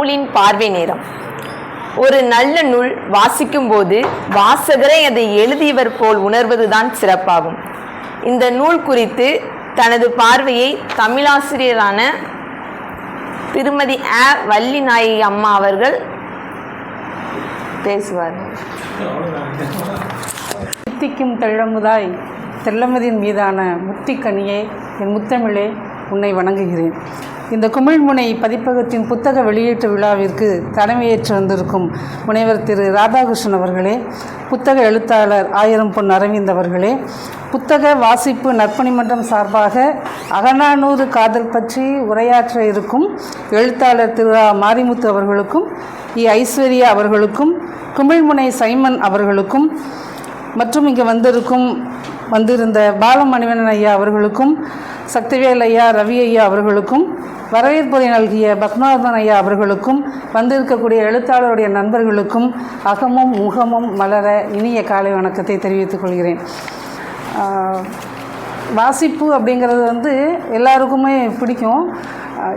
நூலின் பார்வை நேரம். ஒரு நல்ல நூல் வாசிக்கும்போது வாசகரை அதை எழுதியவர் போல் உணர்வதுதான் சிறப்பாகும். இந்த நூல் குறித்து தனது பார்வையை தமிழாசிரியரான திருமதி ஆ. வள்ளி நாயகி அம்மா அவர்கள் பேசுவார். முத்திக்கும் தெள்ளமுதாய் தெள்ளமதியின் மீதான முத்திக்கனியே என் முத்தமிழே உன்னை வணங்குகிறேன். இந்த குமிழ்முனை பதிப்பகத்தின் புத்தக வெளியீட்டு விழாவிற்கு தலைமையேற்று வந்திருக்கும் முனைவர் திரு ராதாகிருஷ்ணன் அவர்களே புத்தக எழுத்தாளர் ஆயிரம் பொன் அரவிந்த் அவர்களே புத்தக வாசிப்பு நற்பணி மன்றம் சார்பாக அகநானூறு காதல் பற்றி உரையாற்ற இருக்கும் எழுத்தாளர் திரு மாரிமுத்து அவர்களுக்கும் இ. ஐஸ்வர்யா அவர்களுக்கும் குமிழ்முனை சைமன் அவர்களுக்கும் மற்றும் இங்கே வந்திருக்கும் வந்திருந்த பாலமணிவனன் ஐயா அவர்களுக்கும் சக்திவேல் ஐயா ரவி ஐயா அவர்களுக்கும் வரவேற்புரை நல்கிய பத்மநாதன் ஐயா அவர்களுக்கும் வந்திருக்கக்கூடிய எழுத்தாளருடைய நண்பர்களுக்கும் அகமும் முகமும் மலர இனிய காலை வணக்கத்தை தெரிவித்துக் கொள்கிறேன். வாசிப்பு அப்படிங்கிறது வந்து எல்லாருக்குமே பிடிக்கும்.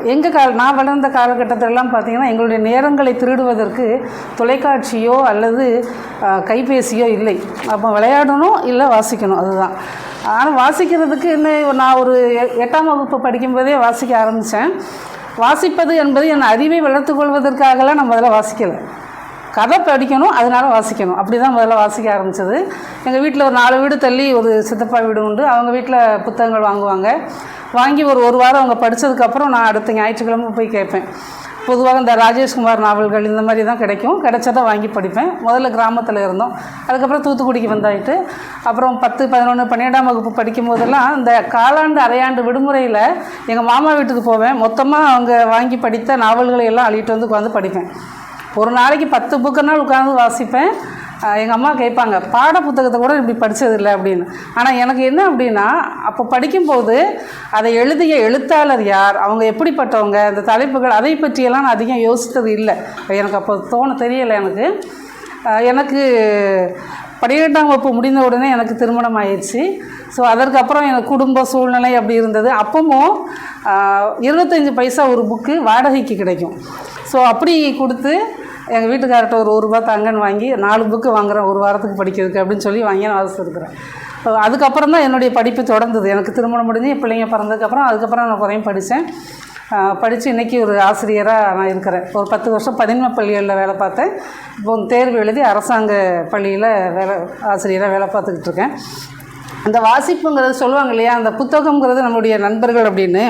எங்கள் கால நான் வளர்ந்த காலகட்டத்திலலாம் பார்த்தீங்கன்னா எங்களுடைய நேரங்களை திருடுவதற்கு தொலைக்காட்சியோ அல்லது கைபேசியோ இல்லை. அப்போ விளையாடணும் இல்லை வாசிக்கணும் அதுதான். ஆனால் வாசிக்கிறதுக்கு என்ன நான் ஒரு எ- எட்டாம் வகுப்பு படிக்கும்போதே வாசிக்க ஆரம்பித்தேன் வாசிப்பது என்பது என் அறிவை வளர்த்துக்கொள்வதற்காகலாம் கொள்வதற்காகலாம் நான் முதல்ல வாசிக்கலை. கதை படிக்கணும் அதனால வாசிக்கணும். அப்படி தான் முதல்ல வாசிக்க ஆரம்பித்தது எங்கள் வீட்டில் ஒரு நாலு வீடு தள்ளி ஒரு சித்தப்பா வீடு உண்டு. அவங்க வீட்டில் புத்தகங்கள் வாங்குவாங்க. வாங்கி ஒரு ஒரு வாரம் அவங்க படித்ததுக்கப்புறம் நான் அடுத்த ஞாயிற்றுக்கிழமை போய் கேட்பேன். பொதுவாக இந்த ராஜேஷ்குமார் நாவல்கள் இந்த மாதிரி தான் கிடைக்கும். கிடைச்சதை வாங்கி படிப்பேன். முதல்ல கிராமத்தில் இருந்தோம். அதுக்கப்புறம் தூத்துக்குடிக்கு வந்தாயிட்டு அப்புறம் பத்து பதினொன்று பன்னிரெண்டாம் வகுப்பு படிக்கும் போதெல்லாம் இந்த காலாண்டு அரையாண்டு விடுமுறையில் எங்கள் மாமா வீட்டுக்கு போவேன். மொத்தமாக அவங்க வாங்கி படித்த நாவல்களை எல்லாம் அள்ளிட்டு வந்து உட்காந்து படிப்பேன். ஒரு நாளைக்கு பத்து புக்கு நாள் உட்காந்து வாசிப்பேன். எங்கள் அம்மா கேட்பாங்க பாட புத்தகத்தை கூட இப்படி படித்ததில்லை அப்படின்னு. ஆனால் எனக்கு என்ன அப்படின்னா அப்போ படிக்கும்போது அதை எழுதிய எழுத்தாளர் யார் அவங்க எப்படிப்பட்டவங்க இந்த தலைப்புகள் அதை பற்றியெல்லாம் நான் அதிகம் யோசித்தது இல்லை. எனக்கு அப்போ தோண தெரியலை எனக்கு. எனக்கு பன்னிரெண்டாம் வகுப்பு முடிந்த உடனே எனக்கு திருமணம் ஆயிடுச்சு. ஸோ அதற்கப்புறம் எனக்கு குடும்ப சூழ்நிலை அப்படி இருந்தது. அப்பவும் இருபத்தஞ்சி பைசா ஒரு புக்கு வாடகைக்கு கிடைக்கும். ஸோ அப்படி கொடுத்து எங்கள் வீட்டுக்கார்ட்ட ஒரு ஒரு ரூபா தங்கன்னு வாங்கி நாலு புக்கு வாங்குறேன் ஒரு வாரத்துக்கு படிக்கிறதுக்கு அப்படின்னு சொல்லி வாங்கி நான் வாசிச்சிருக்கிறேன் ஸோ அதுக்கப்புறம் தான் என்னுடைய படிப்பு தொடர்ந்தது. எனக்கு திருமணம் முடிஞ்சு பிள்ளைங்க பிறந்ததுக்கப்புறம் அதுக்கப்புறம் நான் குறையும் படித்தேன் படித்து இன்றைக்கி ஒரு ஆசிரியராக நான் இருக்கிறேன். ஒரு பத்து வருஷம் பதின்ம பள்ளிகளில் வேலை பார்த்தேன். இப்போ தேர்வு எழுதி அரசாங்க பள்ளியில் வேலை ஆசிரியராக வேலை பார்த்துக்கிட்டு இருக்கேன். அந்த வாசிப்புங்கிறது சொல்லுவாங்க இல்லையா? அந்த புத்தகங்கிறது நம்மளுடைய நண்பர்கள் அப்படின்னு.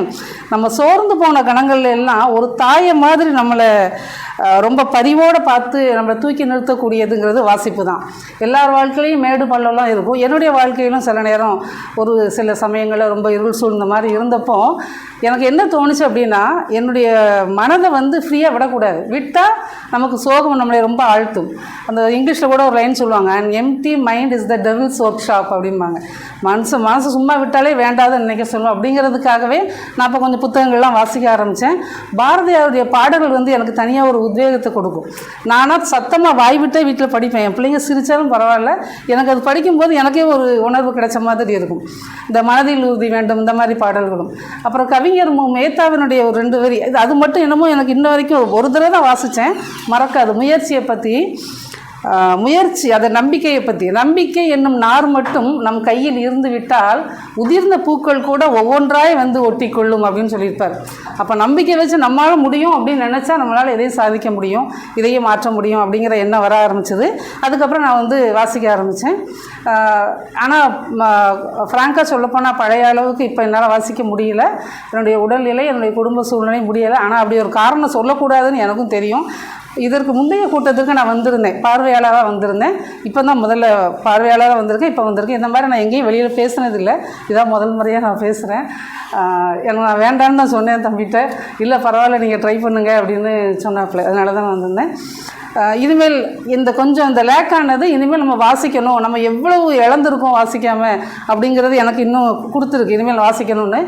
நம்ம சோர்ந்து போன கணங்கள் எல்லாம் ஒரு தாயை மாதிரி நம்மளை ரொம்ப பரிவோடு பார்த்து நம்மளை தூக்கி நிறுத்தக்கூடியதுங்கிறது வாசிப்பு தான் எல்லார் வாழ்க்கையிலையும் மேடு பள்ளம்லாம் இருக்கும். என்னுடைய வாழ்க்கையிலும் சில நேரம் ஒரு சில சமயங்களில் ரொம்ப இருள் சூழ்ந்த மாதிரி இருந்தப்போ எனக்கு என்ன தோணுச்சு அப்படின்னா என்னுடைய மனதை வந்து ஃப்ரீயாக விடக்கூடாது. விட்டால் நமக்கு சோகம் நம்மளை ரொம்ப ஆழ்த்தும். அந்த இங்கிலீஷில் கூட ஒரு லைன் சொல்லுவாங்க and empty mind is the devil's workshop அப்படிம்பாங்க. மனசு மனசு சும்மா விட்டாலே வேண்டாத நினைக்க சொல்லுவோம் அப்படிங்கிறதுக்காகவே நான் இப்போ கொஞ்சம் புத்தகங்கள்லாம் வாசிக்க ஆரம்பித்தேன் பாரதியாருடைய பாடல்கள் வந்து எனக்கு தனியாக ஒரு உத்வேகத்தை கொடுக்கும். நானாக சத்தமாக வாய் விட்டே வீட்டில் படிப்பேன். என் பிள்ளைங்க சிரித்தாலும் பரவாயில்ல. எனக்கு அது படிக்கும்போது எனக்கே ஒரு உணர்வு கிடைச்ச மாதிரி இருக்கும். இந்த மனதில் உறுதி வேண்டும் இந்த மாதிரி பாடல்களும். அப்புறம் கவி கவிஞர் மேத்தாவினுடைய ஒரு ரெண்டு வரி. இது அது மட்டும் என்னமோ எனக்கு இன்ன வரைக்கும் ஒரு தடவை தான் வாசித்தேன் மறக்காது. முயற்சியை பற்றி முயற்சி அதை நம்பிக்கையை பற்றி நம்பிக்கை என்னும் நார் மட்டும் நம் கையில் இருந்து விட்டால் உதிர்ந்த பூக்கள் கூட ஒவ்வொன்றாய் வந்து ஒட்டி கொள்ளும் அப்படின்னு சொல்லியிருப்பார். அப்போ நம்பிக்கை வச்சு நம்மளால் முடியும் அப்படின்னு நினச்சா நம்மளால் எதையும் சாதிக்க முடியும் இதையும் மாற்ற முடியும் அப்படிங்கிற எண்ணம் வர ஆரம்பிச்சது. அதுக்கப்புறம் நான் வந்து வாசிக்க ஆரம்பித்தேன் ஆனால் ஃப்ராங்காக சொல்லப்போனால் பழைய அளவுக்கு இப்போ என்னால் வாசிக்க முடியல. என்னுடைய உடல்நிலை என்னுடைய குடும்ப சூழ்நிலை முடியலை. ஆனால் அப்படி ஒரு காரணம் சொல்லக்கூடாதுன்னு எனக்கும் தெரியும். இதற்கு முந்தைய கூட்டத்துக்கு நான் வந்திருந்தேன். பார்வையாளராக வந்திருந்தேன். இப்போ தான் முதல்ல பார்வையாளராக வந்திருக்கேன். இப்போ வந்திருக்கேன். இந்த மாதிரி நான் எங்கேயும் வெளியில் பேசினதில்லை. இதான் முதல் முறையாக நான் பேசுகிறேன் எனக்கு நான் வேண்டான்னு தான் சொன்னேன் தம்பிகிட்ட. இல்லை பரவாயில்ல நீங்கள் ட்ரை பண்ணுங்க அப்படின்னு சொன்னாப்புல. அதனால தான் நான் வந்திருந்தேன். இனிமேல் இந்த கொஞ்சம் இந்த லேக்கானது இனிமேல் நம்ம வாசிக்கணும். நம்ம எவ்வளவு இழந்திருக்கோம் வாசிக்காமல் அப்படிங்கிறது எனக்கு இன்னும் கொடுத்துருக்கு. இனிமேல் வாசிக்கணும்னு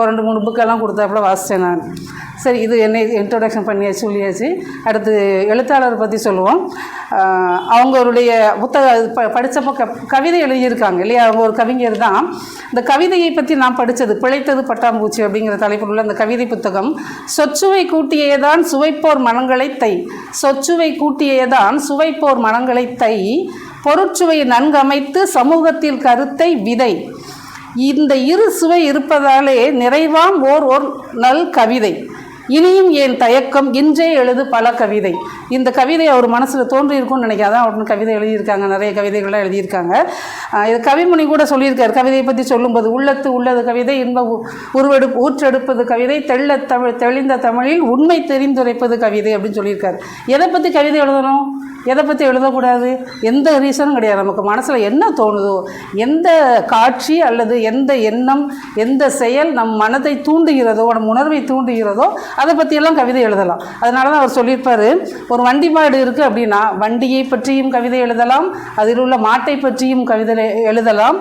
ஒரு ரெண்டு மூணு புக்கெல்லாம் கொடுத்தாப்புல வாசித்தேன் நான். சரி இது என்னை இன்ட்ரொடக்ஷன் பண்ணியாச்சு சொல்லியாச்சு. அடுத்து எழுத்தாளர் பற்றி சொல்லுவோம். அவங்களுடைய புத்தக ப படித்தப்போ க கவிதை எழுதியிருக்காங்க இல்லையா? அவங்க ஒரு கவிஞர் தான். இந்த கவிதையை பற்றி நான் படித்தது பிழைத்தது பட்டாம்பூச்சி அப்படிங்கிற தலைப்பில் உள்ள அந்த கவிதை புத்தகம் சொச்சுவை கூட்டியே தான் சுவைப்போர் மனங்களை தை. சொச்சுவை கூட்டியேதான் சுவைப்போர் மனங்களை தை பொருட்சுவையை நன்கமைத்து சமூகத்தில் கருத்தை விதை. இந்த இரு சுவை இருப்பதாலே நிறைவாம் ஓர் ஓர் நல் கவிதை. இனியும் ஏன் தயக்கம் இன்றே எழுது பல கவிதை. இந்த கவிதை அவர் மனசில் தோன்றி நினைக்காதான் நினைக்கிறேன் அவர் கவிதை எழுதியிருக்காங்க நிறைய கவிதைகள்லாம் எழுதியிருக்காங்க. இது கவிமணி கூட சொல்லியிருக்காரு. கவிதையை பற்றி சொல்லும்போது உள்ளத்து உள்ளது கவிதை இன்ப உ- உருவெடு ஊற்றெடுப்பது கவிதை தெள்ள தமிழ் தெளிந்த தமிழில் உண்மை தெரிந்துரைப்பது கவிதை அப்படின்னு சொல்லியிருக்காரு. எதை பற்றி கவிதை எழுதணும்? எதை பற்றி எழுதக்கூடாது? எந்த ரீசனும் கிடையாது. நமக்கு மனசில் என்ன தோணுதோ எந்த காட்சி அல்லது எந்த எண்ணம் எந்த செயல் நம் மனதை தூண்டுகிறதோ நம் உணர்வை தூண்டுகிறதோ அதை பற்றியெல்லாம் கவிதை எழுதலாம். அதனால தான் அவர் சொல்லியிருப்பார் ஒரு வண்டி மாடு இருக்குது அப்படின்னா வண்டியை பற்றியும் கவிதை எழுதலாம் அதில் உள்ள மாட்டை பற்றியும் கவிதை எழுதலாம்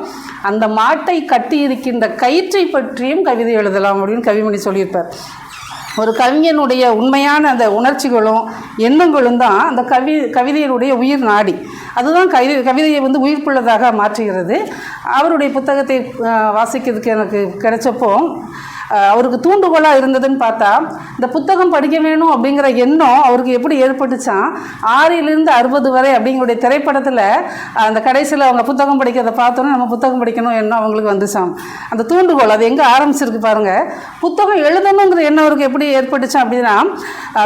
அந்த மாட்டை கட்டி இருக்கின்ற கயிற்றை பற்றியும் கவிதை எழுதலாம் அப்படின்னு கவிமணி சொல்லியிருப்பார். ஒரு கவிஞனுடைய உண்மையான அந்த உணர்ச்சிகளும் எண்ணங்களும் தான் அந்த கவி கவிதையினுடைய உயிர் நாடி. அதுதான் கவி கவிதையை வந்து உயிர்ப்புள்ளதாக மாற்றுகிறது. அவருடைய புத்தகத்தை வாசிக்கிறதுக்கு எனக்கு கிடைச்சப்போ அவருக்கு தூண்டுகோலாக இருந்ததுன்னு பார்த்தா இந்த புத்தகம் படிக்க வேணும் அப்படிங்கிற எண்ணம் அவருக்கு எப்படி ஏற்பட்டுச்சான் ஆறிலிருந்து அறுபது வரை அப்படிங்களுடைய திரைப்படத்தில் அந்த கடைசியில் அவங்க புத்தகம் படிக்கிறத பார்த்தோன்னே நம்ம புத்தகம் படிக்கணும் எண்ணம் அவங்களுக்கு வந்துச்சாம் அந்த தூண்டுகோல் அது எங்கே ஆரம்பிச்சிருக்கு பாருங்கள் புத்தகம் எழுதணுங்கிற எண்ணம் அவருக்கு எப்படி ஏற்பட்டுச்சான் அப்படின்னா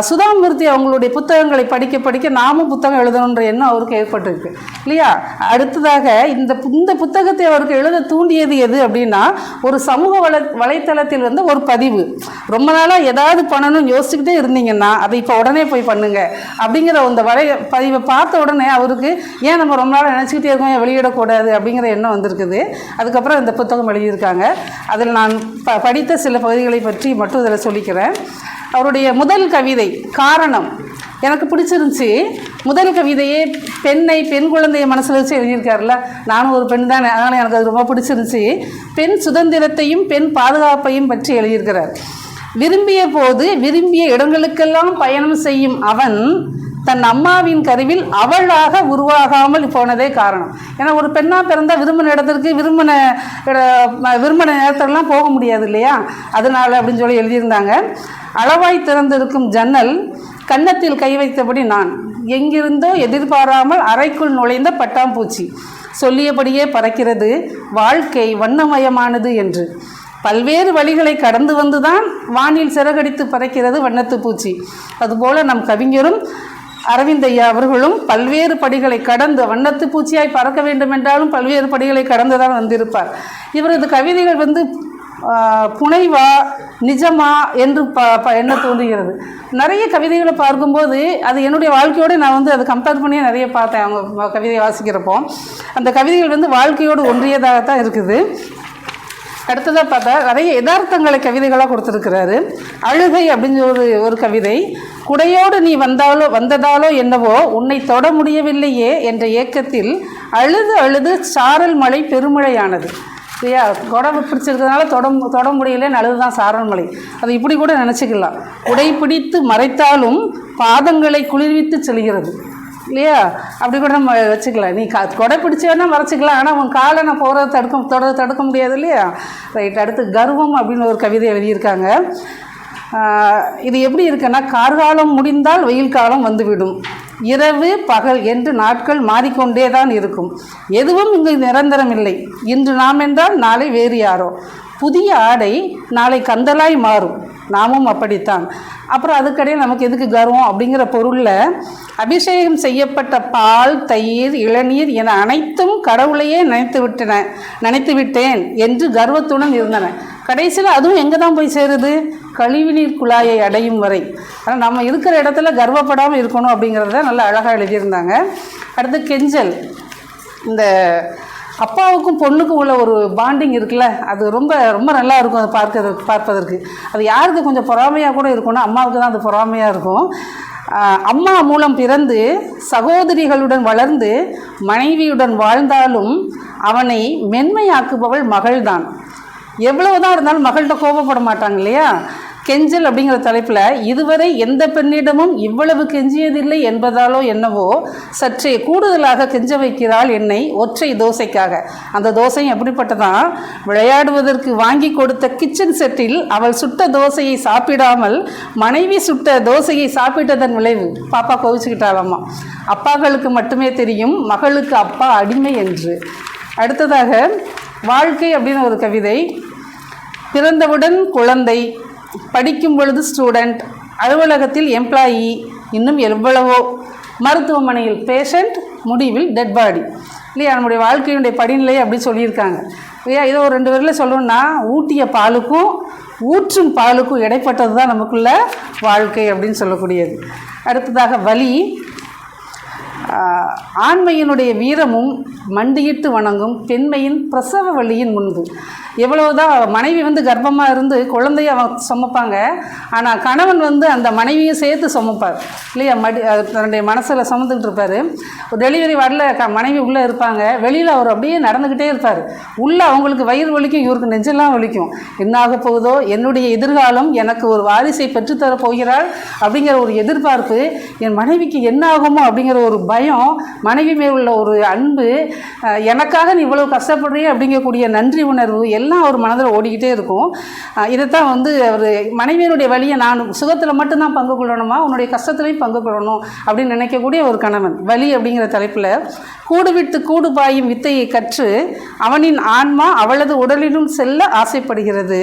சுதாமூர்த்தி அவங்களுடைய புத்தகங்களை படிக்க படிக்க நாமும் புத்தகம் எழுதணுன்ற எண்ணம் அவருக்கு ஏற்பட்டிருக்கு. இல்லையா? அடுத்ததாக இந்த பு- இந்த புத்தகத்தை அவருக்கு எழுத தூண்டியது எது அப்படின்னா ஒரு சமூக வலை வலைத்தளத்தில் வந்து ஒரு பதிவு. ரொம்ப நாளாக ஏதாவது பண்ணணும்னு யோசிச்சுக்கிட்டே இருந்தீங்கன்னா அதை இப்போ உடனே போய் பண்ணுங்க. அப்படிங்கிற அந்த வரைய பதிவை பார்த்த உடனே அவருக்கு ஏன் நம்ம ரொம்ப நாளாக நினச்சிக்கிட்டே இருக்கோம் ஏன் வெளியிடக்கூடாது? அப்படிங்கிற எண்ணம் வந்திருக்குது. அதுக்கப்புறம் இந்த புத்தகம் எழுதியிருக்காங்க. அதில் நான் ப படித்த சில பகுதிகளை பற்றி மட்டும் இதில் சொல்லிக்கிறேன். அவருடைய முதல் கவிதை காரணம். எனக்கு பிடிச்சிருந்துச்சி. முதல் கவிதையே பெண்ணை பெண் குழந்தைய மனசில் வச்சு எழுதியிருக்காருல்ல. நானும் ஒரு பெண் தானே. அதனால் எனக்கு அது ரொம்ப பிடிச்சிருந்துச்சி. பெண் சுதந்திரத்தையும் பெண் பாதுகாப்பையும் பற்றி எழுதியிருக்கிறார். விரும்பிய போது விரும்பிய இடங்களுக்கெல்லாம் பயணம் செய்யும் அவன் தன் அம்மாவின் கருவில் அவளாக உருவாகாமல் போனதே காரணம். ஏன்னா ஒரு பெண்ணாக பிறந்தால் விரும்பின இடத்திற்கு விரும்பின இட- விரும்பின நேரத்திலலாம் போக முடியாது இல்லையா? அதனால் அப்படின்னு சொல்லி எழுதியிருந்தாங்க. அளவாய் திறந்திருக்கும் ஜன்னல் கன்னத்தில் கை வைத்தபடி நான். எங்கிருந்தோ எதிர்பாராமல் அறைக்குள் நுழைந்த பட்டாம்பூச்சி. சொல்லியபடியே பறக்கிறது வாழ்க்கை வண்ணமயமானது என்று. பல்வேறு வழிகளை கடந்து வந்துதான் வானில் சிறகடித்து பறக்கிறது வண்ணத்து பூச்சி. அதுபோல நம் கவிஞரும் அரவிந்தையா அவர்களும் பல்வேறு படிகளை கடந்து வண்ணத்து பூச்சியாய் பறக்க வேண்டும் என்றாலும் பல்வேறு படிகளை கடந்துதான் வந்திருப்பார். இவரது கவிதைகள் வந்து புனைவா நிஜமா என்று ப ப என்ன தோன்றுகிறது. நிறைய கவிதைகளை பார்க்கும்போது அது என்னுடைய வாழ்க்கையோடு நான் வந்து அதை கம்பேர் பண்ணி நிறைய பார்த்தேன். அவங்க கவிதையை வாசிக்கிறப்போ. அந்த கவிதைகள் வந்து வாழ்க்கையோடு ஒன்றியதாக தான் இருக்குது. அடுத்ததாக பார்த்தா நிறைய யதார்த்தங்களை கவிதைகளாக கொடுத்துருக்கிறாரு. அழுகை அப்படின்னு ஒரு ஒரு கவிதை. குடையோடு நீ வந்தாலோ வந்ததாலோ என்னவோ உன்னை தொட முடியவில்லையே என்ற ஏக்கத்தில் அழுது அழுது சாரல் மழை பெருமழையானது. இல்லையா கொடை பிடிச்சிருக்கிறதுனால தொட தொட முடியலன்னு அழுதுதான் சாரல் மழை அதை இப்படி கூட நினச்சிக்கலாம். குடை பிடித்து மறைத்தாலும் பாதங்களை குளிர்வித்து செல்கிறது. இல்லையா அப்படி கூட நம்ம வச்சுக்கலாம். நீ கா கொடை பிடிச்சி வேணால் மறைச்சிக்கலாம். ஆனால் உன் காலை நான் போகிறத தடுக்க தொட தடுக்க முடியாது இல்லையா? ரைட் அடுத்து கர்வம் அப்படின்னு ஒரு கவிதை எழுதியிருக்காங்க. இது எப்படி இருக்குன்னா கார்காலம் முடிந்தால் வெயில் காலம் வந்துவிடும். இரவு பகல் என்று நாட்கள் மாறிக்கொண்டே தான் இருக்கும். எதுவும் இங்கு நிரந்தரம் இல்லை இன்று நாம் என்றால் நாளை வேறு யாரோ. புதிய ஆடை நாளை கந்தலாய் மாறும். நாமும் அப்படித்தான். அப்புறம் அதுக்கடையே நமக்கு எதுக்கு கர்வம்? அப்படிங்கிற பொருளில் அபிஷேகம் செய்யப்பட்ட பால் தயிர் இளநீர் என அனைத்தும் கடவுளையே நினைத்து விட்டன நினைத்து விட்டேன் என்று கர்வத்துடன் இருந்தன. கடைசியில் அதுவும் எங்கே தான் போய் சேருது? கழிவுநீர் குழாயை அடையும் வரை. ஆனால் நம்ம இருக்கிற இடத்துல கர்வப்படாமல் இருக்கணும் அப்படிங்கிறத நல்லா அழகாக எழுதியிருந்தாங்க. அடுத்து கெஞ்சல். இந்த அப்பாவுக்கும் பொண்ணுக்கும் உள்ள ஒரு பாண்டிங் இருக்குல்ல அது ரொம்ப ரொம்ப நல்லா இருக்கும் அதை பார்க்கறதுக்கு பார்ப்பதற்கு. அது யாருக்கு கொஞ்சம் பொறாமையாக கூட இருக்கும்னா அம்மாவுக்கு தான் அது பொறாமையாக இருக்கும். அம்மா மூலம் பிறந்து சகோதரிகளுடன் வளர்ந்து மனைவியுடன் வாழ்ந்தாலும் அவனை மென்மையாக்குபவள் மகள்தான். எவ்வளவுதான் இருந்தாலும் மகள்கிட்ட கோபப்பட மாட்டாங்க இல்லையா? கெஞ்சல் அப்படிங்கிற தலைப்பில் இதுவரை எந்த பெண்ணிடமும் இவ்வளவு கெஞ்சியதில்லை என்பதாலோ என்னவோ சற்றே கூடுதலாக கெஞ்ச வைக்கிறாள் என்னை ஒற்றை தோசைக்காக. அந்த தோசையும் எப்படிப்பட்டதான் விளையாடுவதற்கு வாங்கி கொடுத்த கிச்சன் செட்டில் அவள் சுட்ட தோசையை சாப்பிடாமல் மனைவி சுட்ட தோசையை சாப்பிட்டதன் விளைவு. பாப்பா கோவிச்சுக்கிட்டாலாமா அப்பாக்களுக்கு மட்டுமே தெரியும் மகளுக்கு அப்பா அடிமை என்று. அடுத்ததாக வாழ்க்கை அப்படின்னு ஒரு கவிதை. பிறந்தவுடன் குழந்தை படிக்கும் பொழுது ஸ்டூடெண்ட் அலுவலகத்தில் எம்ப்ளாயி இன்னும் எவ்வளவோ மருத்துவமனையில் பேஷண்ட் முடிவில் டெட் பாடி இல்லையா? நம்முடைய வாழ்க்கையினுடைய படிநிலையை அப்படி சொல்லியிருக்காங்க. இல்லையா? இதை ஒரு ரெண்டு பேரில் சொல்லணும்னா ஊட்டிய பாலுக்கும் ஊற்றும் பாலுக்கும் இடைப்பட்டது தான் நமக்குள்ள வாழ்க்கை அப்படின்னு சொல்லக்கூடியது. அடுத்ததாக வலி. ஆண்மையினுடைய வீரமும் மண்டியிட்டு வணங்கும் பெண்மையின் பிரசவ வழியின் முன்பு. எவ்வளவுதான் மனைவி வந்து கர்ப்பமாக இருந்து குழந்தைய அவன் சுமப்பாங்க ஆனால் கணவன் வந்து அந்த மனைவியும் சேர்த்து சுமப்பார். இல்லையா? மடி தன்னுடைய மனசில் சுமந்துக்கிட்டு இருப்பார். டெலிவரி வார்டில் க மனைவி உள்ளே இருப்பாங்க. வெளியில் அவர் அப்படியே நடந்துக்கிட்டே இருப்பார். உள்ளே அவங்களுக்கு வயிறு வலிக்கும் இவருக்கு நெஞ்செல்லாம் வலிக்கும். என்னாக போகுதோ? என்னுடைய எதிர்காலம் எனக்கு ஒரு வாரிசை பெற்றுத்தர போகிறாள் அப்படிங்கிற ஒரு எதிர்பார்ப்பு என் மனைவிக்கு என்ன ஆகுமோ அப்படிங்கிற ஒரு பயம் மனைவி மேல் உள்ள ஒரு அன்பு எனக்காக நீ இவ்வளவு கஷ்டப்படுறிய அப்படிங்கக்கூடிய நன்றி உணர்வு எல்லாம் அவர் மனதில் ஓடிக்கிட்டே இருக்கும். இதைத்தான் வந்து அவர் மனைவியருடைய வழியை நான் சுகத்தில் மட்டும்தான் பங்கு கொள்ளணுமா? உன்னுடைய கஷ்டத்துலையும் பங்கு கொள்ளணும் அப்படின்னு நினைக்கக்கூடிய ஒரு கணவன். வலி அப்படிங்கிற தலைப்பில் கூடு விட்டு கூடு பாயும் வித்தையை கற்று அவனின் ஆன்மா அவளது உடலிலும் செல்ல ஆசைப்படுகிறது.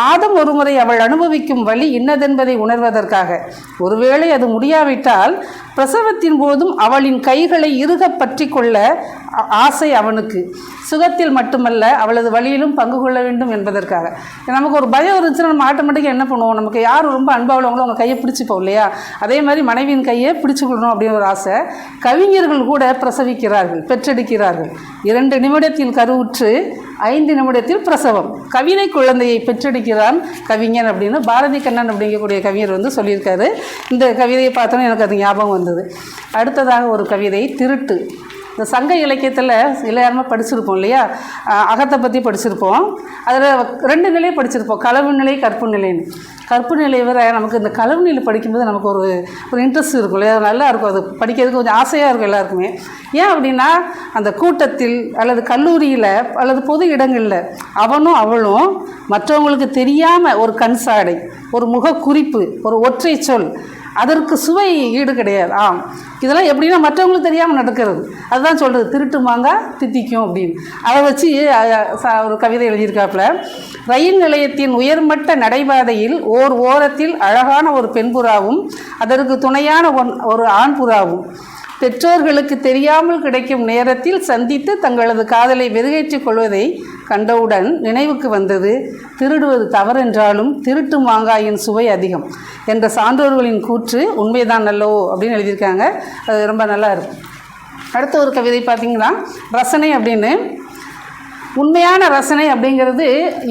மாதம் ஒருமுறை அவள் அனுபவிக்கும் வழி இன்னதென்பதை உணர்வதற்காக. ஒருவேளை அது முடியாவிட்டால் பிரசவத்தின் போதும் அவள் அவளின் கைகளை இறுக பற்றி கொள்ள ஆசை அவனுக்கு. சுகத்தில் மட்டுமல்ல அவளது வழியிலும் பங்கு கொள்ள வேண்டும் என்பதற்காக. நமக்கு ஒரு பயம் இருந்துச்சுன்னா நம்ம ஆட்டோமேட்டிக்காக என்ன பண்ணுவோம்? நமக்கு யார் ரொம்ப அன்பாக உள்ளவங்களோ அவங்க கையை பிடிச்சிப்போம் இல்லையா? அதே மாதிரி மனைவியின் கையை பிடிச்சுக்கணும் அப்படின்னு ஒரு ஆசை கவிஞர்கள் கூட பிரசவிக்கிறார்கள் பெற்றெடுக்கிறார்கள். இரண்டு நிமிடத்தில் கருவுற்று ஐந்து நிமிடத்தில் பிரசவம். கவிதை குழந்தையை பெற்றெடுக்கிறான் கவிஞன் அப்படின்னு. பாரதி கண்ணன் அப்படிங்கக்கூடிய கவிஞர் வந்து சொல்லியிருக்காரு. இந்த கவிதையை பார்த்தோன்னே எனக்கு அது ஞாபகம் வந்தது. அடுத்ததாக ஒரு கவிதை திருட்டு. இந்த சங்க இலக்கியத்தில் இளையாரமாக படிச்சிருப்போம் இல்லையா? அகத்தை பற்றி படிச்சிருப்போம். அதில் ரெண்டு நிலை படிச்சிருப்போம். களவு நிலை கற்பு நிலைன்னு. கற்பு நிலை வர நமக்கு இந்த களவு நிலை படிக்கும்போது நமக்கு ஒரு ஒரு இன்ட்ரெஸ்ட் இருக்கும் இல்லையா? அது நல்லா இருக்கும். அது படிக்கிறதுக்கு கொஞ்சம் ஆசையாக இருக்கும் எல்லாருக்குமே. ஏன் அப்படின்னா அந்த கூட்டத்தில் அல்லது கல்லூரியில் அல்லது பொது இடங்களில் அவனும் அவளும் மற்றவங்களுக்கு தெரியாமல் ஒரு கண் சாடை ஒரு முகக்குறிப்பு ஒரு ஒற்றை சொல் அதற்கு சுவை ஈடு கிடையாது ஆம் இதெல்லாம் எப்படின்னா மற்றவங்களுக்கு தெரியாமல் நடக்கிறது. அதுதான் சொல்கிறது திருட்டு மாங்காய் தித்திக்கும் அப்படின்னு. அதை வச்சு ஒரு கவிதை எழுதியிருக்காப்புல. ரயில் நிலையத்தின் உயர்மட்ட நடைபாதையில் ஓர் ஓரத்தில் அழகான ஒரு பெண்புறாவும் அதற்கு துணையான ஒன்- ஒரு ஆண் புறாவும் பெற்றோர்களுக்கு தெரியாமல் கிடைக்கும் நேரத்தில் சந்தித்து தங்களது காதலை வெறுகேற்றிக் கொள்வதை கண்டவுடன் நினைவுக்கு வந்தது திருடுவது தவறென்றாலும் திருட்டு மாங்காயின் சுவை அதிகம் என்ற சான்றோர்களின் கூற்று உண்மைதான் நல்லவோ அப்படின்னு எழுதியிருக்காங்க. அது ரொம்ப நல்லா இருக்கும். அடுத்த ஒரு கவிதை பார்த்திங்கன்னா ரசனை அப்படின்னு உண்மையான ரசனை அப்படிங்கிறது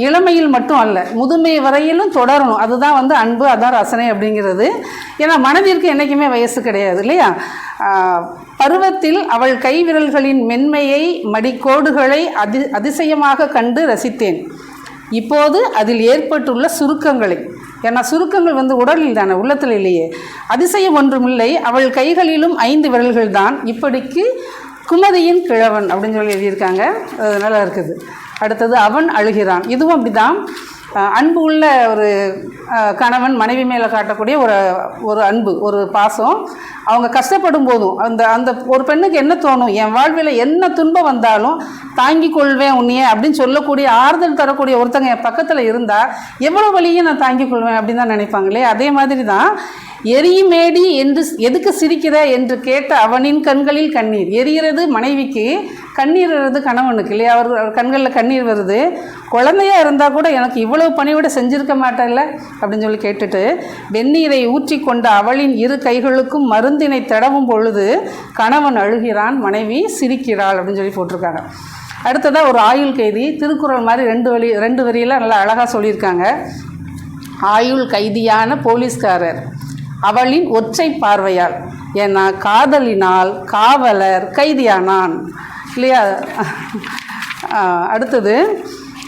இளமையில் மட்டும் அல்ல முதுமை வரையிலும் தொடரணும். அதுதான் வந்து அன்பு அதான் ரசனை அப்படிங்கிறது. ஏன்னா மனதிற்கு என்றைக்குமே வயசு கிடையாது இல்லையா? பருவத்தில் அவள் கை விரல்களின் மென்மையை மடிக்கோடுகளை அதி அதிசயமாக கண்டு ரசித்தேன். இப்போது அதில் ஏற்பட்டுள்ள சுருக்கங்களை. ஏன்னா சுருக்கங்கள் வந்து உடலில் தானே உள்ளத்தில் இல்லையே. அதிசயம் ஒன்றுமில்லை அவள் கைகளிலும் ஐந்து விரல்கள் தான். இப்படிக்கு குமதியின் கிழவன் அப்படின்னு சொல்லி எழுதியிருக்காங்க. அது நல்லா இருக்குது. அடுத்தது அவன் அழுகிறான். இதுவும் அப்படிதான் அன்பு உள்ள ஒரு கணவன் மனைவி மேலே காட்டக்கூடிய ஒரு ஒரு அன்பு ஒரு பாசம். அவங்க கஷ்டப்படும் போதும் அந்த அந்த ஒரு பெண்ணுக்கு என்ன தோணும்? என் வாழ்வில் என்ன துன்பம் வந்தாலும் தாங்கிக் கொள்வேன் உன்னையே அப்படின்னு சொல்லக்கூடிய ஆறுதல் தரக்கூடிய ஒருத்தங்க என் பக்கத்தில் இருந்தால் எவ்வளோ வழியும் நான் தாங்கிக் கொள்வேன் அப்படின்னு தான் நினைப்பாங்களே அதே மாதிரி தான் எரியுமேடி என்று எதுக்கு சிரிக்கிற என்று கேட்ட அவனின் கண்களில் கண்ணீர். எரிகிறது மனைவிக்கு கண்ணீர் வருது கணவனுக்கு இல்லையா? அவர் கண்களில் கண்ணீர் வருது. குழந்தையா இருந்தால் கூட எனக்கு இவ்வளோ இவ்வளவு பணிவிட செஞ்சிருக்க மாட்டேன்ல அப்படின்னு சொல்லி கேட்டுட்டு வெந்நீரை ஊற்றி கொண்ட அவளின் இரு கைகளுக்கும் மருந்தினை தடவும் பொழுது கணவன் அழுகிறான் மனைவி சிரிக்கிறாள் அப்படின்னு சொல்லி போட்டிருக்காங்க. அடுத்ததாக ஒரு ஆயுள் கைதி திருக்குறள் மாதிரி ரெண்டு வழி ரெண்டு வரியில் நல்லா அழகாக சொல்லியிருக்காங்க. ஆயுள் கைதியான போலீஸ்காரர் அவளின் ஒற்றை பார்வையால் ஏன்னா காதலினால் காவலர் கைதியானான். இல்லையா? அடுத்தது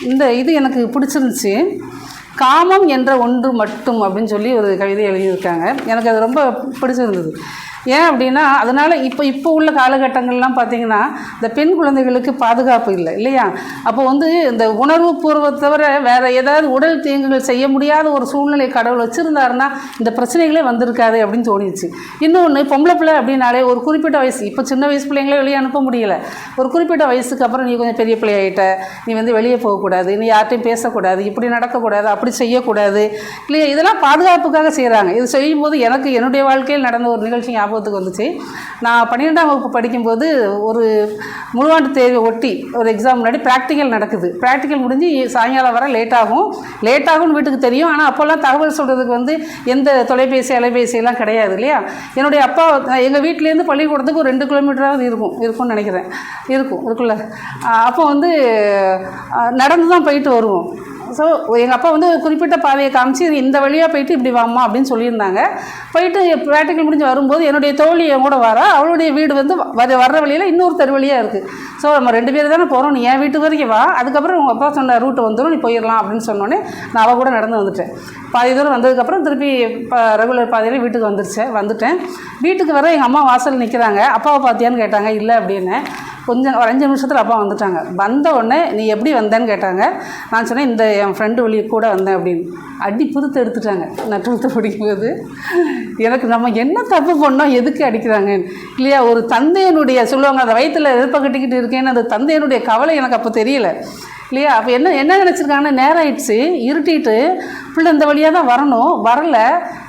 இந்த இது எனக்கு பிடிச்சிருந்துச்சு. காமம் என்ற ஒன்று மட்டும் அப்படின்னு சொல்லி ஒரு கவிதை எழுதியிருக்காங்க. எனக்கு அது ரொம்ப பிடிச்சிருந்தது. ஏன் அப்படின்னா அதனால் இப்போ இப்போ உள்ள காலகட்டங்கள்லாம் பார்த்தீங்கன்னா இந்த பெண் குழந்தைகளுக்கு பாதுகாப்பு இல்லை இல்லையா? அப்போ வந்து இந்த உணர்வு பூர்வத்தை தவிர வேறு ஏதாவது உடல் தீங்குகள் செய்ய முடியாத ஒரு சூழ்நிலை கடவுள் வச்சுருந்தாருன்னா இந்த பிரச்சனைகளே வந்திருக்காது அப்படின்னு தோணிச்சு இன்னொன்று பொம்பளை பிள்ளை அப்படின்னாலே ஒரு குறிப்பிட்ட வயசு இப்போ சின்ன வயசு பிள்ளைங்களே வெளியே அனுப்ப முடியல. ஒரு குறிப்பிட்ட வயசுக்கு அப்புறம் நீ கொஞ்சம் பெரிய பிள்ளையாயிட்ட நீ வந்து வெளியே போகக்கூடாது நீ யார்ட்டையும் பேசக்கூடாது இப்படி நடக்கக்கூடாது அப்படி செய்யக்கூடாது இல்லையா? இதெல்லாம் பாதுகாப்புக்காக செய்கிறாங்க இது செய்யும்போது எனக்கு என்னுடைய வாழ்க்கையில் நடந்த ஒரு நிகழ்ச்சி ஞாபகத்துக்கு வந்துச்சு. நான் பன்னிரெண்டாம் வகுப்பு படிக்கும்போது ஒரு முழுவாண்டு தேர்வை ஒட்டி ஒரு எக்ஸாம் முன்னாடி ப்ராக்டிக்கல் நடக்குது. ப்ராக்டிக்கல் முடிஞ்சு சாயங்காலம் வர லேட் ஆகும். லேட் ஆகும்னு வீட்டுக்கு தெரியும். ஆனால் அப்போல்லாம் தகவல் சொல்கிறதுக்கு வந்து எந்த தொலைபேசி அலைபேசியெல்லாம் கிடையாது இல்லையா? என்னுடைய அப்பா எங்கள் வீட்டிலேருந்து பள்ளிக்கூடத்துக்கு ஒரு ரெண்டு கிலோமீட்டராவது இருக்கும். இருக்கும்னு நினைக்கிறேன். இருக்கும். இருக்குல்ல அப்போ வந்து நடந்து தான் போயிட்டு வருவோம். ஸோ எங்கள் அப்பா வந்து குறிப்பிட்ட பாதையை காமிச்சு இது இந்த வழியாக போயிட்டு இப்படி வாம்மா அப்படின்னு சொல்லியிருந்தாங்க. போயிட்டு ப்ராக்டிக்கல் முடிஞ்சு வரும்போது என்னுடைய தோழி என் கூட வரா. அவளுடைய வீடு வந்து வர வர்ற வழியில் இன்னொரு தெரு வழியாக இருக்குது ஸோ நம்ம ரெண்டு பேர் தானே போகிறோம் நீ என் வீட்டுக்கு வரைக்கும் வா. அதுக்கப்புறம் உங்கள் அப்பா சொன்ன ரூட்டு வந்துடும் நீ போயிடலாம் அப்படின்னு சொன்னோன்னே நான் அவள் கூட நடந்து வந்துட்டேன். பாதி தூரம் வந்ததுக்கப்புறம் திருப்பி இப்போ ரெகுலர் பாதையில் வீட்டுக்கு வந்துருச்சேன் வந்துட்டேன். வீட்டுக்கு வர எங்கள் அம்மா வாசல் நிற்கிறாங்க அப்பாவை பார்த்தியான்னு கேட்டாங்க. இல்லை அப்படின்னு. கொஞ்சம் ஒரு அஞ்சு நிமிஷத்தில் அப்பா வந்துட்டாங்க. வந்த உடனே நீ எப்படி வந்தேன்னு கேட்டாங்க. நான் சொன்னேன் இந்த என் ஃப்ரெண்டு வழி கூட வந்தேன் அப்படின்னு. அடி புதுத்து எடுத்துட்டாங்க. நான் டுவெல்த்து படிக்கும்போது. எனக்கு நம்ம என்ன தப்பு பண்ணோம் எதுக்கு அடிக்கிறாங்கன்னு. இல்லையா ஒரு தந்தையனுடைய சொல்லுவாங்க அந்த வயிற்றில் எதிர்ப்ப கட்டிக்கிட்டு இருக்கேன்னு அந்த தந்தையனுடைய கவலை எனக்கு அப்போ தெரியல. இல்லையா அப்போ என்ன என்ன நினச்சிருக்காங்கன்னா நேரம் ஆயிடுச்சு. இருட்டிட்டு பிள்ளை இந்த வழியாக தான் வரணும். வரல.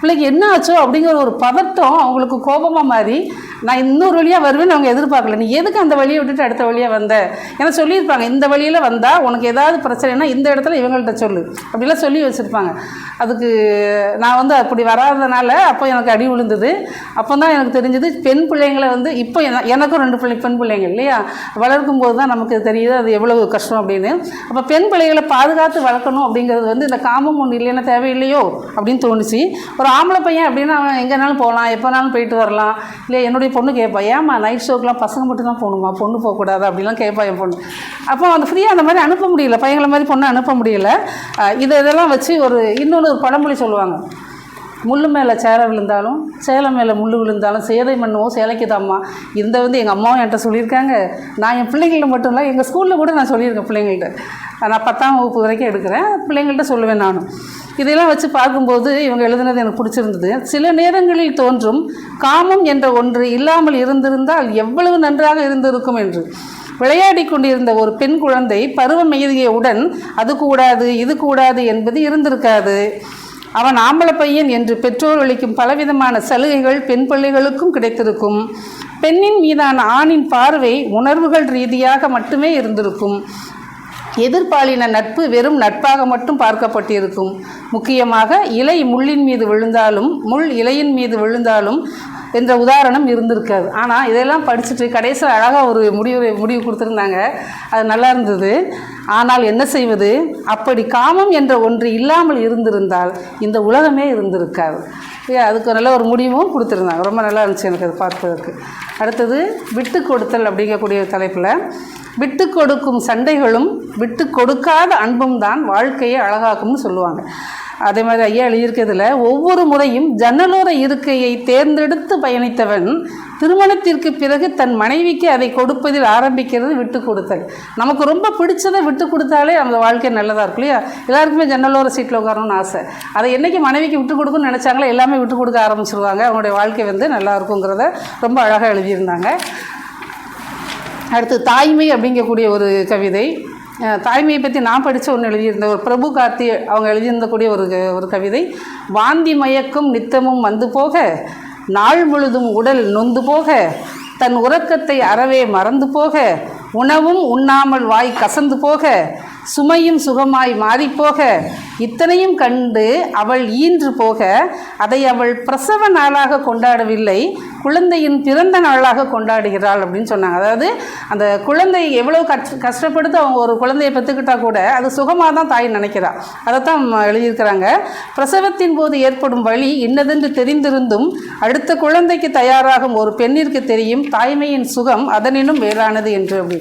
பிள்ளைக்கு என்ன ஆச்சோ அப்படிங்கிற ஒரு பதட்டம் அவங்களுக்கு கோபமாக மாறி நான் இன்னொரு வழியாக வருவேன்னு அவங்க எதிர்பார்க்கல. நீ எதுக்கு அந்த வழியை விட்டுட்டு அடுத்த வழியாக வந்த? ஏன்னா சொல்லியிருப்பாங்க இந்த வழியில் வந்தால் உனக்கு ஏதாவது பிரச்சனைனா இந்த இடத்துல இவங்கள்ட்ட சொல்லு. அப்படிலாம் சொல்லி வச்சுருப்பாங்க. அதுக்கு நான் வந்து அப்படி வராதனால அப்போ எனக்கு அடி விழுந்தது. அப்போ தான் எனக்கு தெரிஞ்சது பெண் பிள்ளைங்களை வந்து இப்போ எனக்கும் ரெண்டு பிள்ளை பெண் பிள்ளைங்க இல்லையா? வளர்க்கும் போது தான் நமக்கு தெரியுது அது எவ்வளவு கஷ்டம் அப்படின்னு. அப்போ பெண் பிள்ளைகளை பாதுகாத்து வளர்க்கணும் அப்படிங்கிறது வந்து இந்த காமம் ஒன்று இல்லைன்னா தேவையில்லையோ அப்படின்னு தோணுச்சு. ஒரு ஆம்பளை பையன் அப்படின்னா அவன் எங்கேனாலும் போகலாம் எப்போனாலும் போயிட்டு வரலாம். இல்லை என்னுடைய பொண்ணு கேட்பா ஏம்மா நைட் ஷோக்கெலாம் பசங்க மட்டும் தான் போகணுமா? பொண்ணு போகக்கூடாது அப்படிலாம் கேட்பா என் பொண்ணு. அப்போ அந்த ஃப்ரீயாக அந்த மாதிரி அனுப்ப முடியல. பையங்களை மாதிரி பொண்ணு அனுப்ப முடியல. இதை இதெல்லாம் வச்சு ஒரு இன்னொன்று ஒரு பழமொழி சொல்லுவாங்க. முள்ளு மேலே சேலை விழுந்தாலும் சேலை மேலே முள் விழுந்தாலும் சேதை மண்ணுவோ சேலைக்குதாம்மா இந்த வந்து எங்கள் அம்மாவும் என்கிட்ட சொல்லியிருக்காங்க. நான் என் பிள்ளைங்கள்ட்ட மட்டும் இல்லை எங்கள் ஸ்கூலில் கூட நான் சொல்லியிருக்கேன் பிள்ளைங்கள்ட்ட. நான் பத்தாம் வகுப்பு வரைக்கும் எடுக்கிறேன். பிள்ளைங்கள்ட்ட சொல்லுவேன் நானும் இதெல்லாம் வச்சு பார்க்கும்போது இவங்க எழுதுனது எனக்கு பிடிச்சிருந்தது. சில நேரங்களில் தோன்றும் காமம் என்ற ஒன்று இல்லாமல் இருந்திருந்தால் எவ்வளவு நன்றாக இருந்திருக்கும் என்று. விளையாடி கொண்டிருந்த ஒரு பெண் குழந்தை பருவம் எய்தியவுடன் அது கூடாது இது கூடாது என்பது இருந்திருக்காது. அவன் ஆம்பளை பையன் என்று பெற்றோர் அளிக்கும் பலவிதமான சலுகைகள் பெண் பிள்ளைகளுக்கும் கிடைத்திருக்கும். பெண்ணின் மீதான ஆணின் பார்வை உணர்வுகள் ரீதியாக மட்டுமே இருந்திருக்கும். எதிர்பாலின நட்பு வெறும் நட்பாக மட்டும் பார்க்கப்பட்டிருக்கும். முக்கியமாக இலை முள்ளின் மீது விழுந்தாலும் முள் இலையின் மீது விழுந்தாலும் என்ற உதாரணம் இருந்திருக்காது. ஆனால் இதெல்லாம் படிச்சுட்டு கடைசியில் அழகாக ஒரு முடிவு முடிவு கொடுத்துருந்தாங்க. அது நல்லா இருந்தது. ஆனால் என்ன செய்வது? அப்படி காமம் என்ற ஒன்று இல்லாமல் இருந்திருந்தால் இந்த உலகமே இருந்திருக்காது. அதுக்கு நல்ல ஒரு முடிவும் கொடுத்துருந்தாங்க. ரொம்ப நல்லா இருந்துச்சு எனக்கு அது பார்ப்பதற்கு. அடுத்தது விட்டு கொடுத்தல் அப்படிங்கக்கூடிய தலைப்பில் விட்டு கொடுக்கும் சண்டைகளும் விட்டு கொடுக்காத அன்பும் தான் வாழ்க்கையை அழகாக்கும்னு சொல்லுவாங்க. அதே மாதிரி ஐயா எழுதியிருக்கிறதுல ஒவ்வொரு முறையும் ஜன்னலோர இருக்கையை தேர்ந்தெடுத்து பயணித்தவன் திருமணத்திற்கு பிறகு தன் மனைவிக்கு அதை கொடுப்பதில் ஆரம்பிக்கிறது விட்டு கொடுத்தல். நமக்கு ரொம்ப பிடிச்சதை விட்டு கொடுத்தாலே அந்த வாழ்க்கை நல்லதாக இருக்கும் இல்லையா? எல்லாருக்குமே ஜன்னலோர சீட்டில் உட்காரணும்னு ஆசை. அதை என்றைக்கு மனைவிக்கு விட்டு கொடுக்கணும்னு நினச்சாங்களோ எல்லாமே விட்டு கொடுக்க ஆரம்பிச்சிருவாங்க. அவங்களுடைய வாழ்க்கை வந்து நல்லா இருக்குங்கிறத ரொம்ப அழகாக எழுதியிருந்தாங்க. அடுத்து தாய்மை அப்படிங்கக்கூடிய ஒரு கவிதை. தாய்மையை பற்றி நான் படித்த ஒன்று எழுதியிருந்தேன் ஒரு பிரபு கார்த்தி அவங்க எழுதியிருந்தக்கூடிய ஒரு க- ஒரு கவிதை வாந்தி மயக்கும் நித்தமும் வந்து போக நாள் முழுதும் உடல் நொந்து போக தன் உறக்கத்தை அறவே மறந்து போக உணவும் உண்ணாமல் வாய் கசந்து போக சுமையும் சுகமாய் மாறிப்போக. இத்தனையும் கண்டு அவள் ஈன்று போக. அதை அவள் பிரசவ நாளாக கொண்டாடவில்லை. குழந்தையின் பிறந்த நாளாக கொண்டாடுகிறாள் அப்படின்னு சொன்னாங்க. அதாவது அந்த குழந்தை எவ்வளோ கஷ்ட கஷ்டப்படுத்து அவங்க ஒரு குழந்தையை பெற்றுக்கிட்டால் கூட அது சுகமாக தான் தாய் நினைக்கிறா. அதைத்தான் எழுதியிருக்கிறாங்க. பிரசவத்தின் போது ஏற்படும் வழி இன்னதென்று தெரிந்திருந்தும் அடுத்த குழந்தைக்கு தயாராகும் ஒரு பெண்ணிற்கு தெரியும். தாய்மையின் சுகம் அதனினும் மேலானது என்று அப்படி.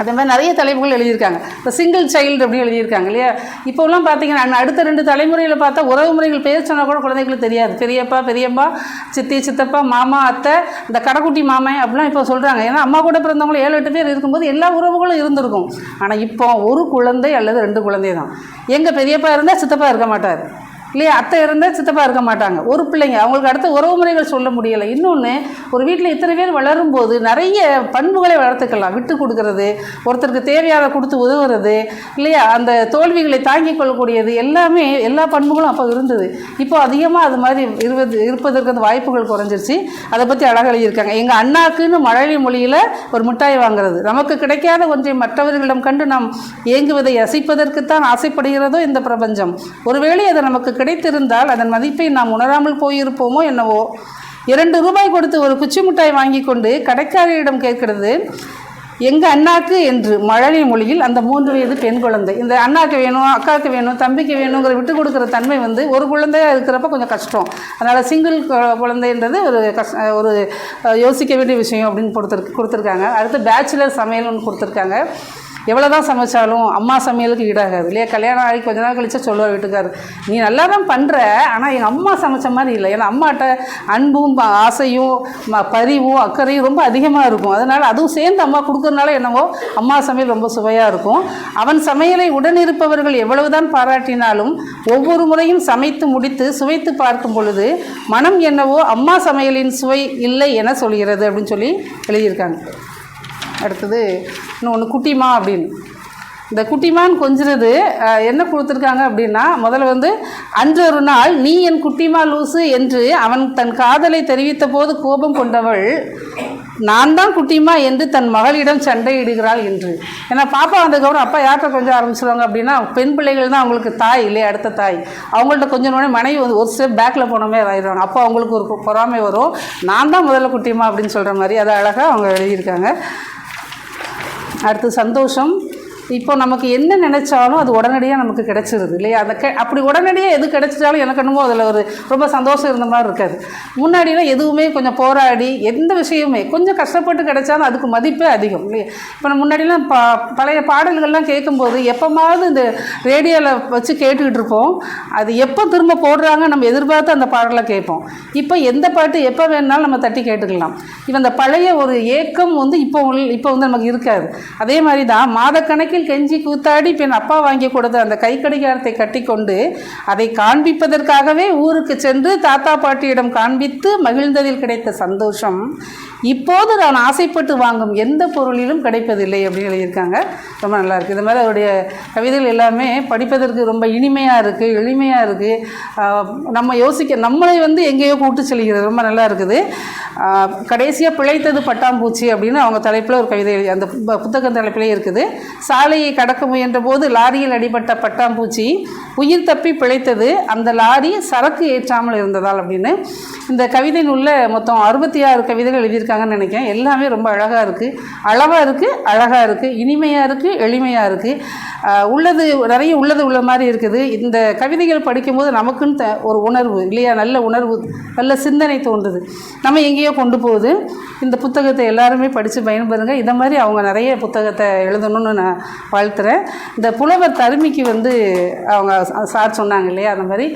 அதே மாதிரி நிறைய தலைப்புகள் எழுதியிருக்காங்க. இப்போ சிங்கிள் சைல்டு அப்படின்னு எழுதியிருக்காங்க இல்லையா? இப்போலாம் பார்த்தீங்கன்னா அடுத்த ரெண்டு தலைமுறையில் பார்த்தா உறவு முறைகள் பேர் சொன்னால் கூட குழந்தைகளுக்கு தெரியாது. பெரியப்பா பெரியம்மா சித்தி சித்தப்பா மாமா அத்தை இந்த கடைக்குட்டி மாமன் அப்படிலாம் இப்போ சொல்கிறாங்க ஏன்னா அம்மா கூட பிறந்தவங்களும் ஏழு எட்டு பேர் இருக்கும்போது எல்லா உறவுகளும் இருந்திருக்கும். ஆனால் இப்போ ஒரு குழந்தை அல்லது ரெண்டு குழந்தை தான் எங்கள் பெரியப்பா இருந்தால் சித்தப்பா இருக்க மாட்டார். இல்லையா? அத்தை இருந்தால் சித்தப்பா இருக்க மாட்டாங்க. ஒரு பிள்ளைங்க. அவங்களுக்கு அடுத்த உறவு முறைகள் சொல்ல முடியலை. இன்னொன்று ஒரு வீட்டில் இத்தனை பேர் வளரும் போது நிறைய பண்புகளை வளர்த்துக்கலாம். விட்டு கொடுக்கறது ஒருத்தருக்கு தேவையான கொடுத்து உதவுறது இல்லையா? அந்த தோல்விகளை தாங்கிக் கொள்ளக்கூடியது எல்லாமே எல்லா பண்புகளும் அப்போ இருந்தது. இப்போ அதிகமாக அது மாதிரி இருவது இருப்பதற்கு அந்த வாய்ப்புகள் குறைஞ்சிருச்சு. அதை பற்றி அழகாக எழுதியிருக்காங்க. எங்கள் அண்ணாக்குன்னு மழலை மொழியில் ஒரு மிட்டாய் வாங்குறது. நமக்கு கிடைக்காத ஒன்றை மற்றவர்களிடம் கண்டு நாம் ஏங்குவதை அசைப்பதற்குத்தான் ஆசைப்படுகிறதோ இந்த பிரபஞ்சம். ஒருவேளை அது நமக்கு கிடைத்திருந்தால் அதன் மதிப்பை நாம் உணராமல் போயிருப்போமோ என்னவோ. இரண்டு ரூபாய் கொடுத்து ஒரு குச்சி மிட்டாய் வாங்கி கொண்டு கடைக்காரரிடம் கேட்கிறது எங்கள் அண்ணாக்கு? என்று. மழலை மொழியில் அந்த மூன்று வயது பெண் குழந்தை. இந்த அண்ணாக்கு வேணும் அக்காவுக்கு வேணும் தம்பிக்கு வேணுங்கிற விட்டு கொடுக்குற தன்மை வந்து ஒரு குழந்தையாக இருக்கிறப்ப கொஞ்சம் கஷ்டம். அதனால் சிங்கிள் குழந்தைன்றது ஒரு கஷ் ஒரு யோசிக்க வேண்டிய விஷயம் அப்படின்னு கொடுத்துருக்கு கொடுத்துருக்காங்க. அடுத்து பேச்சுலர் சமையல் ஒன்று கொடுத்துருக்காங்க. எவ்வளோ தான் சமைச்சாலும் அம்மா சமையலுக்கு ஈடாகாது இல்லையா? கல்யாணம் ஆகி கொஞ்ச நாள் கழிச்சா சொல்லுவார் வீட்டுக்காரர் நீ நல்லா தான் பண்ணுற ஆனால் எங்கள் அம்மா சமைச்ச மாதிரி இல்லை. ஏன்னா அம்மாட்ட அன்பும் ப- ஆசையும் ம- பரிவும் அக்கறையும் ரொம்ப அதிகமாக இருக்கும். அதனால் அதுவும் சேர்ந்து அம்மா கொடுக்குறதுனால என்னவோ அம்மா சமையல் ரொம்ப சுவையாக இருக்கும். அவன் சமையலை உடனிருப்பவர்கள் எவ்வளவுதான் பாராட்டினாலும் ஒவ்வொரு முறையும் சமைத்து முடித்து சுவைத்து பார்க்கும் பொழுது மனம் என்னவோ அம்மா சமையலின் சுவை இல்லை என சொல்கிறது அப்படின்னு சொல்லி எழுதியிருக்காங்க. அடுத்தது இன்னொன்று குட்டிமா அப்படின்னு. இந்த குட்டிமான் கொஞ்சிறது என்ன கொடுத்துருக்காங்க அப்படின்னா முதல்ல வந்து அன்று ஒரு நாள் நீ என் குட்டிமா லூசு என்று அவன் தன் காதலை தெரிவித்த போது கோபம் கொண்டவள் நான் தான் குட்டிமா என்று தன் மகளிடம் சண்டையிடுகிறாள் என்று. ஏன்னா பாப்பா வந்ததுக்கப்புறம் அப்பா யார்கிட்ட கொஞ்சம் ஆரம்பிச்சிருவாங்க அப்படின்னா பெண் பிள்ளைகள் தான் அவங்களுக்கு தாய் இல்லையா அடுத்த தாய். அவங்கள்ட்ட கொஞ்சம் உடனே மனைவி வந்து ஒரு ஸ்டெப் பேக்கில் போனமே ஆயிடுவாங்க அப்போ அவங்களுக்கு ஒரு பொறாமை வரும். நான் தான் முதல்ல குட்டிமா அப்படின்னு சொல்கிற மாதிரி அதை அழகாக அவங்க எழுதியிருக்காங்க. அடுத்து சந்தோஷம். இப்போ நமக்கு என்ன நினைச்சாலும் அது உடனடியாக நமக்கு கிடைச்சிருது இல்லையா? அந்த கெ அப்படி உடனடியாக எது கிடச்சிட்டாலும் எனக்கு என்னமோ அதில் ஒரு ரொம்ப சந்தோஷம் இருந்த மாதிரி இருக்காது. முன்னாடிலாம் எதுவுமே கொஞ்சம் போராடி எந்த விஷயமே கொஞ்சம் கஷ்டப்பட்டு கிடைச்சாலும் அதுக்கு மதிப்பே அதிகம் இல்லையா? இப்போ நம்ம முன்னாடிலாம் பா பழைய பாடல்கள்லாம் கேட்கும்போது எப்போமாவது இந்த ரேடியோவில் வச்சு கேட்டுக்கிட்டு இருப்போம். அது எப்போ திரும்ப போடுறாங்க நம்ம எதிர்பார்த்து அந்த பாடலை கேட்போம். இப்போ எந்த பாட்டு எப்போ வேணுனாலும் நம்ம தட்டி கேட்டுக்கலாம். இப்போ அந்த பழைய ஒரு ஏக்கம் வந்து இப்போ உள்ள இப்போ வந்து நமக்கு இருக்காது. அதே மாதிரி தான் மாதக்கணக்கில் கெஞ்சி கூத்தாடி பின் அப்பா வாங்கி கொடுத்த அந்த கை கடிகாரத்தை கட்டிக்கொண்டு அதை காண்பிப்பதற்காகவே ஊருக்கு சென்று தாத்தா பாட்டியிடம் காண்பித்து மகிழ்ந்ததில் கிடைத்த சந்தோஷம். இப்போது நான் ஆசைப்பட்டு வாங்கும் எந்த பொருளிலும் கிடைப்பதில்லை அப்படின்னு எழுதியிருக்காங்க. ரொம்ப நல்லா இருக்குது இது மாதிரி அவருடைய கவிதைகள் எல்லாமே படிப்பதற்கு ரொம்ப இனிமையாக இருக்குது எளிமையாக இருக்குது நம்ம யோசிக்க நம்மளை வந்து எங்கேயோ கூட்டு செல்கிறது. ரொம்ப நல்லா இருக்குது. கடைசியாக பிழைத்தது பட்டாம்பூச்சி அப்படின்னு அவங்க தலைப்பில் ஒரு கவிதை அந்த புத்தகம் தலைப்பிலே இருக்குது. சாலையை கடக்க முயன்ற போது லாரியில் அடிபட்ட பட்டாம்பூச்சி உயிர் தப்பி பிழைத்தது. அந்த லாரி சரக்கு ஏற்றாமல் இருந்ததால் அப்படின்னு இந்த கவிதை நூலில் மொத்தம் அறுபத்தி ஆறு கவிதைகள் எழுதியிருக்காங்கன்னு நினைக்கிறேன். எல்லாமே ரொம்ப அழகாக இருக்குது அளவாக இருக்குது அழகாக இருக்குது இனிமையாக இருக்குது எளிமையாக இருக்குது உள்ளது நிறைய உள்ளது உள்ள மாதிரி இருக்குது. இந்த கவிதைகள் படிக்கும்போது நமக்குன்னு த- ஒரு உணர்வு இல்லையா? நல்ல உணர்வு நல்ல சிந்தனை தோன்றுது. நம்ம எங்கேயோ கொண்டு போகுது. இந்த புத்தகத்தை எல்லாருமே படித்து பயன்பெறுங்க. இதை மாதிரி அவங்க நிறைய புத்தகத்தை எழுதணும்னு நான் வாழ்த்துறேன். இந்த புலவர் தருமிக்கு வந்து அவங்க சார் சொன்னாங்க இல்லையா அந்த மாதிரி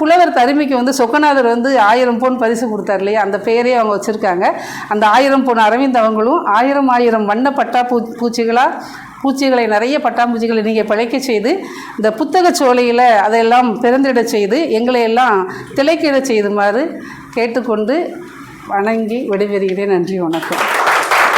புலவர் தருமிக்கு வந்து சொக்கநாதர் வந்து ஆயிரம் பொன் பரிசு கொடுத்தார் இல்லையா அந்த பெயரே அவங்க வச்சுருக்காங்க. அந்த ஆயிரம் பொன் அரவிந்த் அவங்களும் ஆயிரம் ஆயிரம் வண்ண பட்டா பூ பூச்சிகளாக பூச்சிகளை நிறைய பட்டாம்பூச்சிகளை நீங்கள் பிழைக்க செய்து இந்த புத்தகச் சோலையில் அதையெல்லாம் பிறந்திட செய்து எங்களை எல்லாம் திளைக்கிடச் செய்துமாறு கேட்டுக்கொண்டு வணங்கி விடைபெறுகிறேன். நன்றி வணக்கம்.